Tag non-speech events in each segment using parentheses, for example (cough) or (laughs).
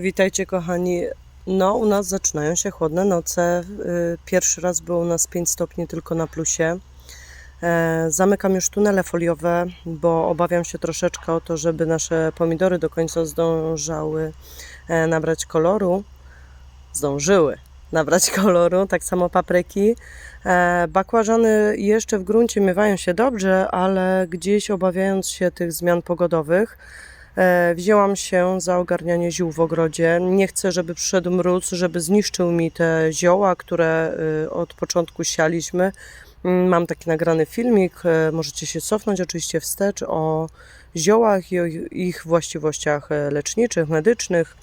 Witajcie kochani. No, u nas zaczynają się chłodne noce. Y, Pierwszy raz było u nas 5 stopni tylko na plusie. E, Zamykam już tunele foliowe, bo obawiam się troszeczkę o to, żeby nasze pomidory do końca zdążały e, nabrać koloru. Zdążyły nabrać (laughs) koloru, tak samo papryki. E, Bakłażany jeszcze w gruncie miewają się dobrze, ale gdzieś obawiając się tych zmian pogodowych, Wzięłam się za ogarnianie ziół w ogrodzie. Nie chcę, żeby przyszedł mróz, żeby zniszczył mi te zioła, które y, od początku sialiśmy. Mm, Mam taki nagrany filmik, e, możecie się cofnąć oczywiście wstecz o ziołach i o ich właściwościach e, leczniczych, medycznych,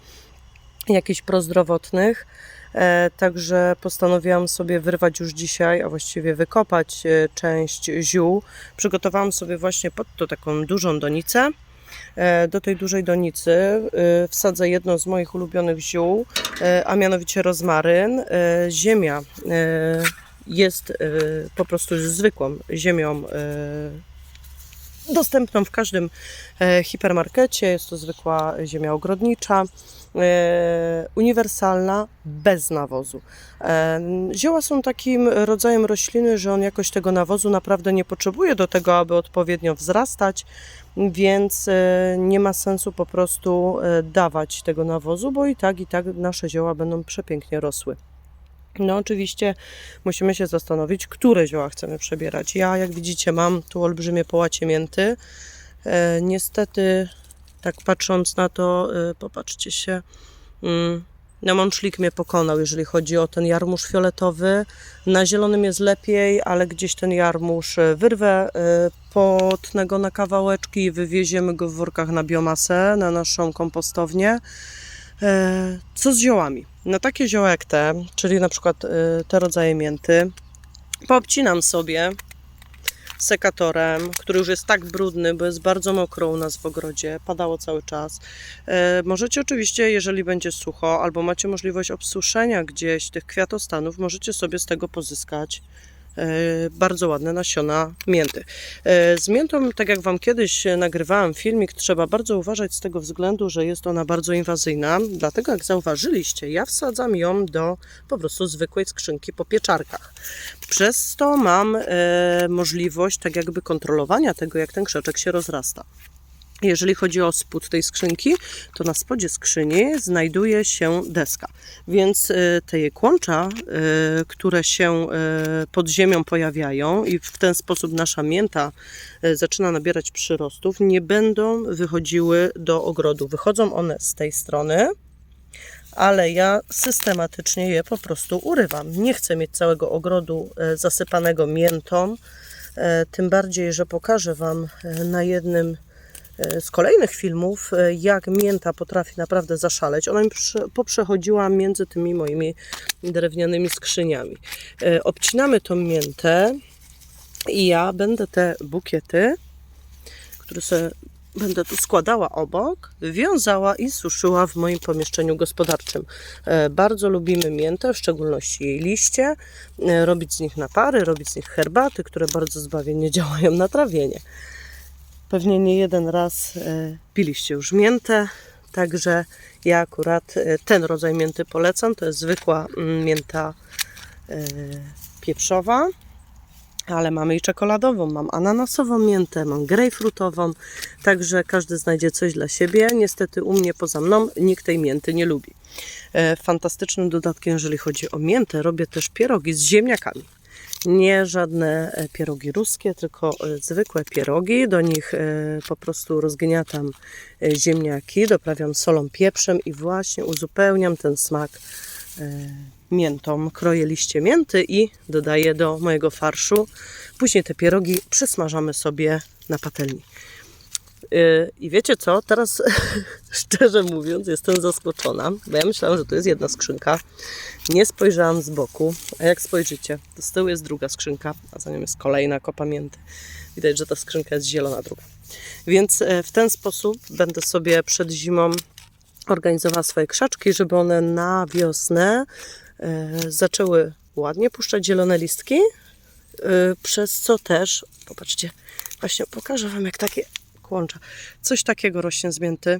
jakichś prozdrowotnych. E, Także postanowiłam sobie wyrwać już dzisiaj, a właściwie wykopać e, część ziół. Przygotowałam sobie właśnie pod to taką dużą donicę. E, Do tej dużej donicy e, wsadzę jedno z moich ulubionych ziół, e, a mianowicie rozmaryn. Ziemia jest po prostu zwykłą ziemią dostępną w każdym hipermarkecie. Jest to zwykła ziemia ogrodnicza, uniwersalna, bez nawozu. E, Zioła są takim rodzajem rośliny, że on jakoś tego nawozu naprawdę nie potrzebuje do tego, aby odpowiednio wzrastać, więc e, nie ma sensu po prostu e, dawać tego nawozu, bo i tak, i tak nasze zioła będą przepięknie rosły. No, oczywiście musimy się zastanowić, które zioła chcemy przebierać. Ja, jak widzicie, mam tu olbrzymie połacie mięty. E, niestety, tak patrząc na to, e, popatrzcie się, mm, no mączlik mnie pokonał, jeżeli chodzi o ten jarmuż fioletowy. Na zielonym jest lepiej, ale gdzieś ten jarmuż e, wyrwę, e, potnę go na kawałeczki i wywieziemy go w workach na biomasę, na naszą kompostownię. Co z ziołami? No takie zioła jak te, czyli na przykład te rodzaje mięty, poobcinam sobie sekatorem, który już jest tak brudny, bo jest bardzo mokro u nas w ogrodzie, padało cały czas. E, Możecie oczywiście, jeżeli będzie sucho, albo macie możliwość obsuszenia gdzieś tych kwiatostanów, możecie sobie z tego pozyskać bardzo ładne nasiona mięty. E, Z miętą, tak jak Wam kiedyś e, nagrywałam filmik, trzeba bardzo uważać z tego względu, że jest ona bardzo inwazyjna. Dlatego, jak zauważyliście, ja wsadzam ją do po prostu zwykłej skrzynki po pieczarkach. Przez to mam e, możliwość tak jakby kontrolowania tego, jak ten krzeczek się rozrasta. Jeżeli chodzi o spód tej skrzynki, to na spodzie skrzyni znajduje się deska. Więc e, te kłącza, e, które się e, pod ziemią pojawiają i w ten sposób nasza mięta zaczyna nabierać przyrostów, nie będą wychodziły do ogrodu. Wychodzą one z tej strony, ale ja systematycznie je po prostu urywam. Nie chcę mieć całego ogrodu zasypanego miętą, tym bardziej, że pokażę Wam na jednym z kolejnych filmów, e, jak mięta potrafi naprawdę zaszaleć. Ona mi prze- poprzechodziła między tymi moimi drewnianymi skrzyniami. E, Obcinamy tą miętę i ja będę te bukiety, które sobie będę tu składała obok, wiązała i suszyła w moim pomieszczeniu gospodarczym. E, Bardzo lubimy miętę, w szczególności jej liście, robić z nich napary, robić z nich herbaty, które bardzo zbawiennie (laughs) działają na trawienie. Pewnie nie jeden raz e, piliście już miętę, także ja akurat e, ten rodzaj mięty polecam. To jest zwykła mm, mięta e, pieprzowa, ale mamy i czekoladową, mam ananasową miętę, mam grejpfrutową, także każdy znajdzie coś dla siebie. Niestety u mnie poza mną nikt tej mięty nie lubi. Fantastycznym dodatkiem, jeżeli chodzi o miętę, robię też pierogi z ziemniakami. Nie żadne e, pierogi ruskie, tylko e, zwykłe pierogi. Do nich e, po prostu rozgniatam ziemniaki, doprawiam solą, pieprzem i właśnie uzupełniam ten smak miętą. Kroję liście mięty i dodaję do mojego farszu. Później te pierogi przysmażamy sobie na patelni. Yy, I wiecie co? Teraz (laughs) szczerze mówiąc jestem zaskoczona, bo ja myślałam, że to jest jedna skrzynka. Nie spojrzałam z boku, a jak spojrzycie, to z tyłu jest druga skrzynka, a za nią jest kolejna kopa mięty. Widać, że ta skrzynka jest zielona druga. Więc e, w ten sposób będę sobie przed zimą organizowała swoje krzaczki, żeby one na wiosnę e, zaczęły ładnie puszczać zielone listki, e, przez co też, popatrzcie, właśnie pokażę Wam jak takie coś takiego rośnie z mięty.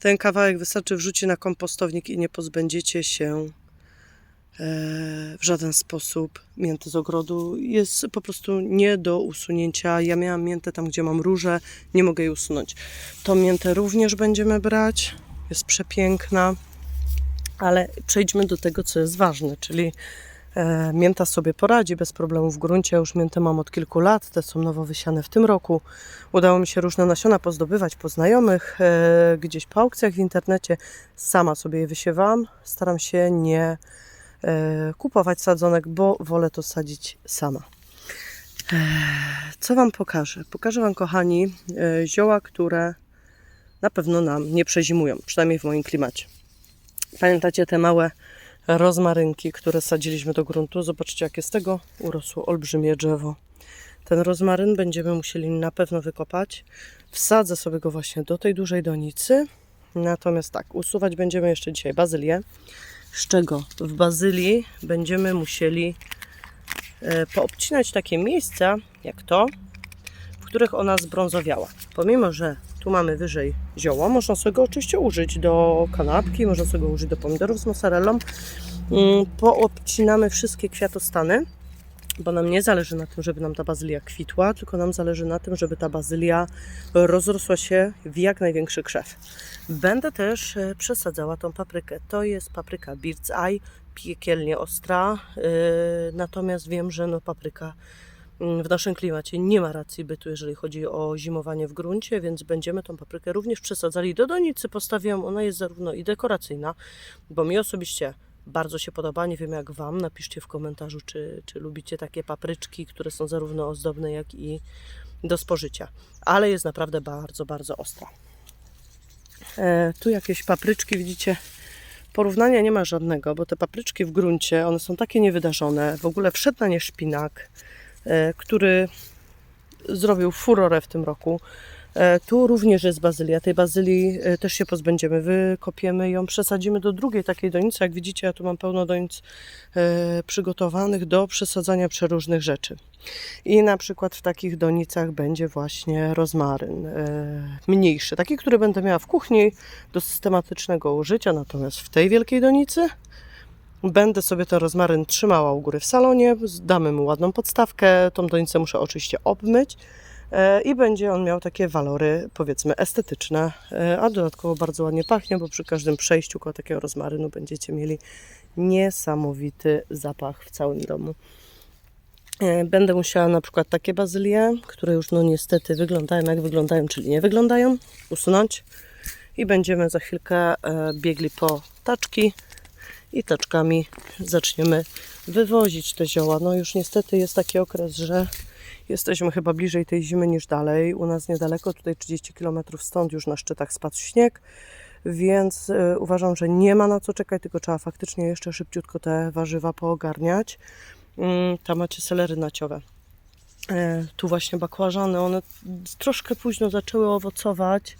Ten kawałek wystarczy wrzucić na kompostownik i nie pozbędziecie się e, w żaden sposób mięty z ogrodu. Jest po prostu nie do usunięcia. Ja miałam miętę tam, gdzie mam róże, nie mogę jej usunąć. Tą miętę również będziemy brać. Jest przepiękna. Ale przejdźmy do tego, co jest ważne, czyli mięta sobie poradzi bez problemu w gruncie. Już miętę mam od kilku lat, te są nowo wysiane w tym roku. Udało mi się różne nasiona pozdobywać po znajomych, e, gdzieś po aukcjach w internecie. Sama sobie je wysiewam. Staram się nie e, kupować sadzonek, bo wolę to sadzić sama. E, Co Wam pokażę? Pokażę Wam, kochani, e, zioła, które na pewno nam nie przezimują, przynajmniej w moim klimacie. Pamiętacie te małe rozmarynki, które sadziliśmy do gruntu? Zobaczcie, jakie z tego urosło olbrzymie drzewo. Ten rozmaryn będziemy musieli na pewno wykopać. Wsadzę sobie go właśnie do tej dużej donicy. Natomiast tak, usuwać będziemy jeszcze dzisiaj bazylię. Z czego w bazylii będziemy musieli e, poobcinać takie miejsca, jak to, w których ona zbrązowiała. Pomimo, że tu mamy wyżej zioło, można sobie go oczywiście użyć do kanapki, można sobie go użyć do pomidorów z mozzarellą. Mm, Poobcinamy wszystkie kwiatostany, bo nam nie zależy na tym, żeby nam ta bazylia kwitła, tylko nam zależy na tym, żeby ta bazylia rozrosła się w jak największy krzew. Będę też e, przesadzała tą paprykę. To jest papryka Bird's Eye, piekielnie ostra, yy, natomiast wiem, że no papryka w naszym klimacie nie ma racji bytu, jeżeli chodzi o zimowanie w gruncie, więc będziemy tą paprykę również przesadzali do donicy. Postawiłam, ona jest zarówno i dekoracyjna, bo mi osobiście bardzo się podoba. Nie wiem jak Wam. Napiszcie w komentarzu, czy, czy lubicie takie papryczki, które są zarówno ozdobne, jak i do spożycia. Ale jest naprawdę bardzo, bardzo ostra. E, tu jakieś papryczki, widzicie, porównania nie ma żadnego, bo te papryczki w gruncie, one są takie niewydarzone. W ogóle wszedł na nie szpinak, który zrobił furorę w tym roku. E, Tu również jest bazylia. Tej bazylii e, też się pozbędziemy. Wykopiemy ją, przesadzimy do drugiej takiej donicy. Jak widzicie, ja tu mam pełno donic e, przygotowanych do przesadzania przeróżnych rzeczy. I na przykład w takich donicach będzie właśnie rozmaryn e, mniejszy, taki, który będę miała w kuchni do systematycznego użycia. Natomiast w tej wielkiej donicy Będę sobie ten rozmaryn trzymała u góry w salonie, damy mu ładną podstawkę, tą donicę muszę oczywiście obmyć e, i będzie on miał takie walory powiedzmy estetyczne, e, a dodatkowo bardzo ładnie pachnie, bo przy każdym przejściu koło takiego rozmarynu będziecie mieli niesamowity zapach w całym domu. E, Będę musiała na przykład takie bazylie, które już no niestety wyglądają jak wyglądają, czyli nie wyglądają, usunąć i będziemy za chwilkę biegli po taczki i taczkami zaczniemy wywozić te zioła. No już niestety jest taki okres, że jesteśmy chyba bliżej tej zimy niż dalej. U nas niedaleko, tutaj 30 km stąd już na szczytach spadł śnieg, więc y, uważam, że nie ma na co czekać, tylko trzeba faktycznie jeszcze szybciutko te warzywa poogarniać. Mm, tam macie selery naciowe. E, tu właśnie bakłażany, one troszkę późno zaczęły owocować.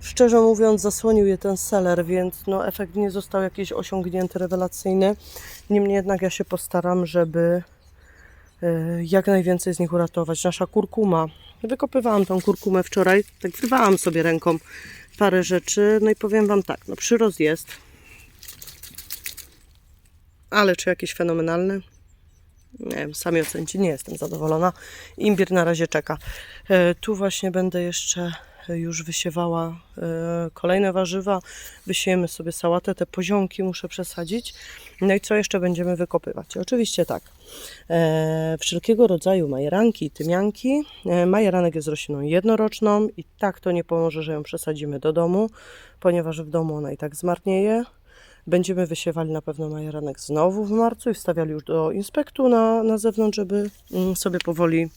Szczerze mówiąc, zasłonił je ten seler, więc no, efekt nie został jakiś osiągnięty, rewelacyjny. Niemniej jednak ja się postaram, żeby e, jak najwięcej z nich uratować. Nasza kurkuma. Wykopywałam tą kurkumę wczoraj, tak wyrwałam sobie ręką parę rzeczy. No i powiem Wam tak, no przyrost jest. Ale czy jakiś fenomenalny? Nie wiem, sami ocencie, nie jestem zadowolona. Imbir na razie czeka. E, tu właśnie będę jeszcze już wysiewała e, kolejne warzywa. Wysiejemy sobie sałatę, te poziomki muszę przesadzić. No i co jeszcze będziemy wykopywać? Oczywiście tak, e, wszelkiego rodzaju majeranki i tymianki. E, majeranek jest rośliną jednoroczną i tak to nie pomoże, że ją przesadzimy do domu, ponieważ w domu ona i tak zmarnieje. Będziemy wysiewali na pewno majeranek znowu w marcu i wstawiali już do inspektu na, na zewnątrz, żeby mm, sobie powoli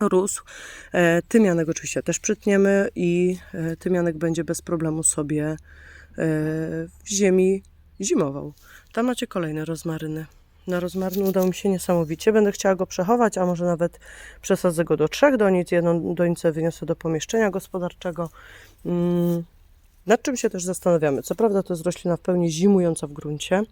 rósł. E, Tymianek oczywiście też przytniemy i e, tymianek będzie bez problemu sobie e, w ziemi zimował. Tam macie kolejne rozmaryny. Na rozmaryn udało mi się niesamowicie. Będę chciała go przechować, a może nawet przesadzę go do trzech donic. Jedną donicę wyniosę do pomieszczenia gospodarczego. Nad czym się też zastanawiamy. Co prawda to jest roślina w pełni zimująca w gruncie,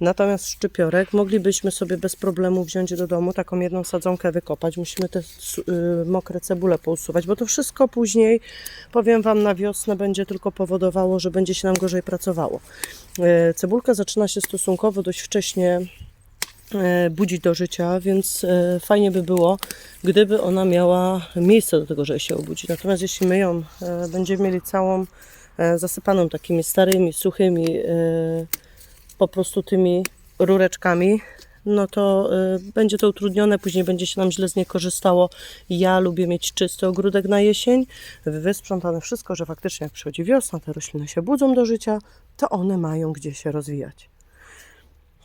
natomiast szczypiorek moglibyśmy sobie bez problemu wziąć do domu, taką jedną sadzonkę wykopać. Musimy te y, mokre cebule pousuwać, bo to wszystko później, powiem Wam, na wiosnę będzie tylko powodowało, że będzie się nam gorzej pracowało. Y, Cebulka zaczyna się stosunkowo dość wcześnie e, budzić do życia, więc fajnie by było, gdyby ona miała miejsce do tego, żeby się obudzić. Natomiast jeśli my ją będziemy mieli całą zasypaną takimi starymi, suchymi, e, po prostu tymi rureczkami, no to e, będzie to utrudnione, później będzie się nam źle z niej korzystało. Ja lubię mieć czysty ogródek na jesień, wysprzątane wszystko, że faktycznie jak przychodzi wiosna, te rośliny się budzą do życia, to one mają gdzie się rozwijać.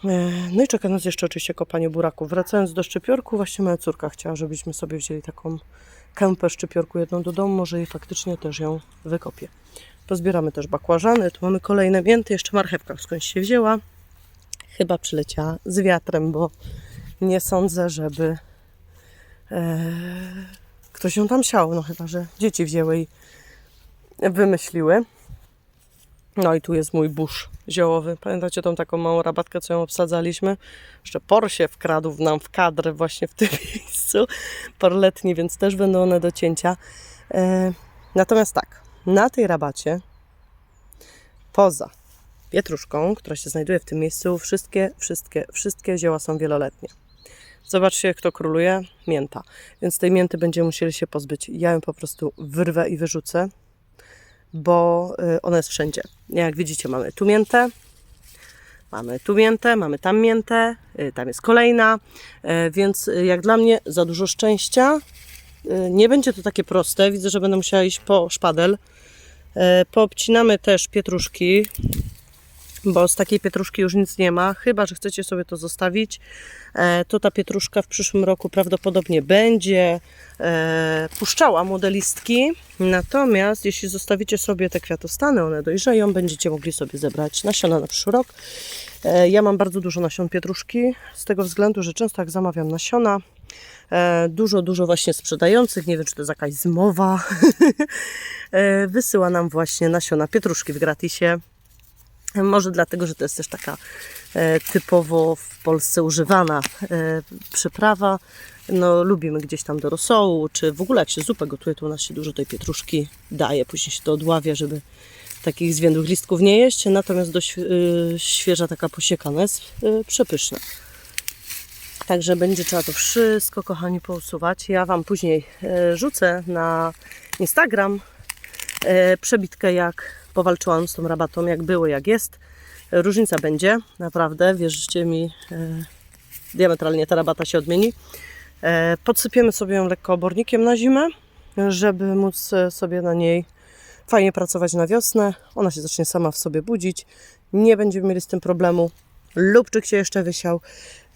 E, No i czeka nas jeszcze oczywiście kopanie buraków. Wracając do szczypiorku, właśnie moja córka chciała, żebyśmy sobie wzięli taką kępę szczypiorku jedną do domu, może i faktycznie też ją wykopię. Pozbieramy też bakłażany, tu mamy kolejne mięty, jeszcze marchewka skądś się wzięła. Chyba przyleciała z wiatrem, bo nie sądzę, żeby e, ktoś ją tam siał, no chyba, że dzieci wzięły i wymyśliły. No i tu jest mój burz ziołowy. Pamiętacie tą taką małą rabatkę, co ją obsadzaliśmy? Jeszcze por się wkradł nam w kadr właśnie w tym (laughs) miejscu. Por letni, więc też będą one do cięcia. E, natomiast tak, na tej rabacie poza pietruszką, która się znajduje w tym miejscu, wszystkie, wszystkie, wszystkie zioła są wieloletnie. Zobaczcie, kto króluje. Mięta. Więc tej mięty będziemy musieli się pozbyć. Ja ją po prostu wyrwę i wyrzucę bo y, ona jest wszędzie. Jak widzicie, mamy tu miętę, mamy tu miętę, mamy tam miętę, y, tam jest kolejna, y, więc jak dla mnie za dużo szczęścia. Y, Nie będzie to takie proste. Widzę, że będę musiała iść po szpadel. Y, Poobcinamy też pietruszki, bo z takiej pietruszki już nic nie ma, chyba że chcecie sobie to zostawić. E, To ta pietruszka w przyszłym roku prawdopodobnie będzie puszczała młode listki. Natomiast jeśli zostawicie sobie te kwiatostany, one dojrzeją, będziecie mogli sobie zebrać nasiona na przyszły rok. E, Ja mam bardzo dużo nasion pietruszki, z tego względu, że często jak zamawiam nasiona, e, dużo, dużo właśnie sprzedających, nie wiem czy to jest jakaś zmowa, (laughs) e, wysyła nam właśnie nasiona pietruszki w gratisie. Może dlatego, że to jest też taka typowo w Polsce używana przyprawa. No, lubimy gdzieś tam do rosołu, czy w ogóle jak się zupę gotuje, to u nas się dużo tej pietruszki daje. Później się to odławia, żeby takich zwiędłych listków nie jeść. Natomiast dość e, świeża taka posiekana jest e, przepyszna. Także będzie trzeba to wszystko, kochani, pousuwać. Ja Wam później e, rzucę na Instagram przebitkę, jak powalczyłam z tą rabatą, jak było, jak jest. Różnica będzie, naprawdę, wierzcie mi, diametralnie ta rabata się odmieni. Podsypiemy sobie ją lekko obornikiem na zimę, żeby móc sobie na niej fajnie pracować na wiosnę. Ona się zacznie sama w sobie budzić. Nie będziemy mieli z tym problemu. Lubczyk się jeszcze wysiał,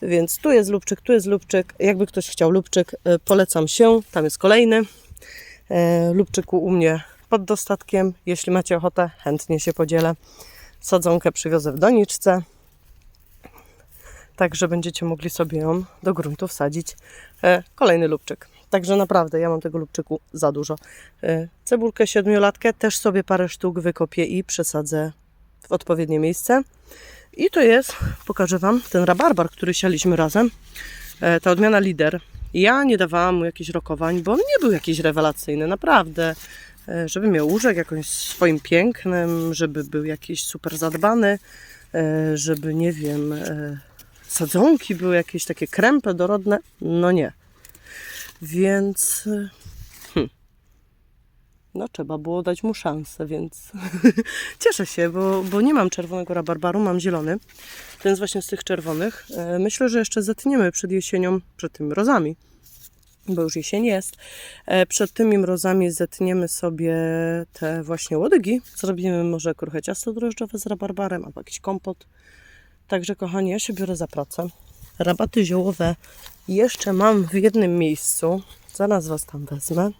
więc tu jest lubczyk, tu jest lubczyk. Jakby ktoś chciał lubczyk, e, polecam się. Tam jest kolejny. E, Lubczyku u mnie pod dostatkiem. Jeśli macie ochotę, chętnie się podzielę. Sadzonkę przywiozę w doniczce. Także będziecie mogli sobie ją do gruntu wsadzić. E, Kolejny lubczyk. Także naprawdę ja mam tego lubczyku za dużo. E, Cebulkę siedmiolatkę też sobie parę sztuk wykopię i przesadzę w odpowiednie miejsce. I to jest, pokażę Wam, ten rabarbar, który sialiśmy razem. E, Ta odmiana lider. Ja nie dawałam mu jakichś rokowań, bo on nie był jakiś rewelacyjny, naprawdę. E, Żeby miał łóżek jakąś swoim pięknem, żeby był jakiś super zadbany, żeby, nie wiem, sadzonki były jakieś takie krępe, dorodne. No nie. Więc e, hm, no trzeba było dać mu szansę, więc (laughs) cieszę się, bo, bo nie mam czerwonego rabarbaru, mam zielony. Ten jest właśnie z tych czerwonych. E, Myślę, że jeszcze zetniemy przed jesienią, przed tymi rozami, bo już jesień jest. E, Przed tymi mrozami zetniemy sobie te właśnie łodygi. Zrobimy może kruche ciasto drożdżowe z rabarbarem albo jakiś kompot. Także kochani, ja się biorę za pracę. Rabaty ziołowe jeszcze mam w jednym miejscu. Zaraz Was tam wezmę.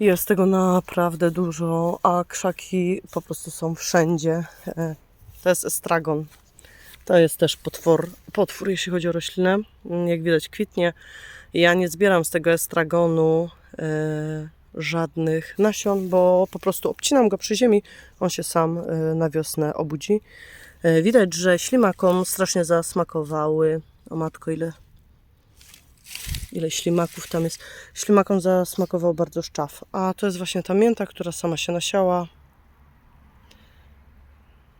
Jest tego naprawdę dużo, a krzaki po prostu są wszędzie. E, To jest estragon. To jest też potwór, potwór, jeśli chodzi o roślinę. Jak widać kwitnie. Ja nie zbieram z tego estragonu e, żadnych nasion, bo po prostu obcinam go przy ziemi, on się sam y, na wiosnę obudzi. Y, Widać, że ślimakom strasznie zasmakowały. O matko, ile, ile ślimaków tam jest. Ślimakom zasmakował bardzo szczaw. A to jest właśnie ta mięta, która sama się nasiała.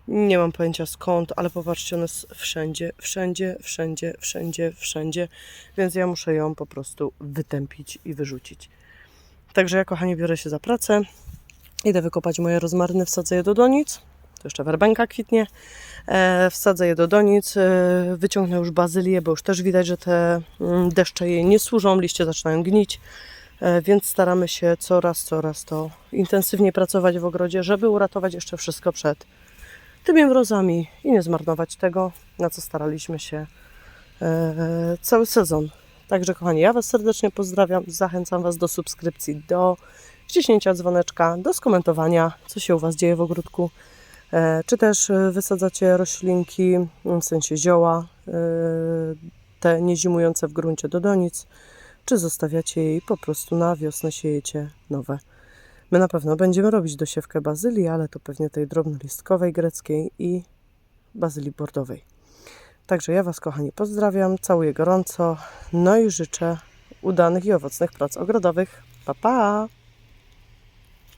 Nie mam pojęcia skąd, ale popatrzcie, ona jest wszędzie, wszędzie, wszędzie, wszędzie, wszędzie, więc ja muszę ją po prostu wytępić i wyrzucić. Także ja, kochani, biorę się za pracę. Idę wykopać moje rozmaryny, wsadzę je do donic. To jeszcze werbenka kwitnie. E, wsadzę je do donic, e, wyciągnę już bazylię, bo już też widać, że te mm, deszcze jej nie służą, liście zaczynają gnić. E, więc staramy się coraz, coraz to intensywniej pracować w ogrodzie, żeby uratować jeszcze wszystko przed tymi mrozami i nie zmarnować tego, na co staraliśmy się cały sezon. Także kochani, ja Was serdecznie pozdrawiam, zachęcam Was do subskrypcji, do wciśnięcia dzwoneczka, do skomentowania, co się u Was dzieje w ogródku, czy też e, wysadzacie roślinki, w sensie zioła, e, te niezimujące w gruncie do donic, czy zostawiacie je i po prostu na wiosnę siejecie nowe. My na pewno będziemy robić dosiewkę bazylii, ale to pewnie tej drobnolistkowej greckiej i bazylii bordowej. Także ja Was, kochani, pozdrawiam, całuję gorąco, no i życzę udanych i owocnych prac ogrodowych. Pa, pa!